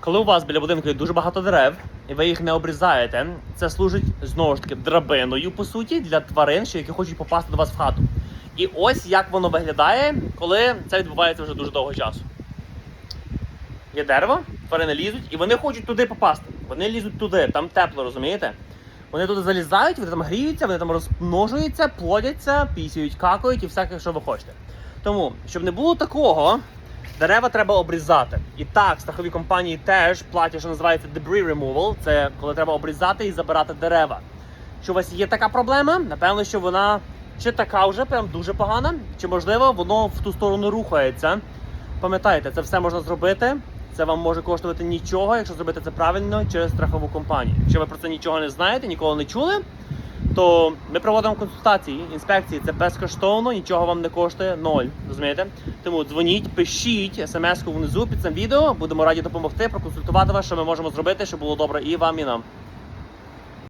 Коли у вас біля будинку є дуже багато дерев, і ви їх не обрізаєте, це служить знову ж таки драбиною, по суті, для тварин, що які хочуть попасти до вас в хату. І ось як воно виглядає, коли це відбувається вже дуже довго часу. Є дерево, тварини лізуть, і вони хочуть туди попасти. Вони лізуть туди, там тепло, розумієте? Вони туди залізають, вони там гріються, вони там розмножуються, плодяться, пісяють, какають і всяке, що ви хочете. Тому, щоб не було такого, дерева треба обрізати. І так, страхові компанії теж платять, що називається debris removal. Це коли треба обрізати і забирати дерева. Що у вас є така проблема? Напевно, що вона чи така вже прям дуже погана, чи можливо воно в ту сторону рухається. Пам'ятайте, це все можна зробити. Це вам може коштувати нічого, якщо зробити це правильно через страхову компанію. Якщо ви про це нічого не знаєте, ніколи не чули, то ми проводимо консультації, інспекції. Це безкоштовно, нічого вам не коштує, ноль. Розумієте? Тому дзвоніть, пишіть смс-ку внизу під цим відео. Будемо раді допомогти, проконсультувати вас, що ми можемо зробити, щоб було добре і вам, і нам.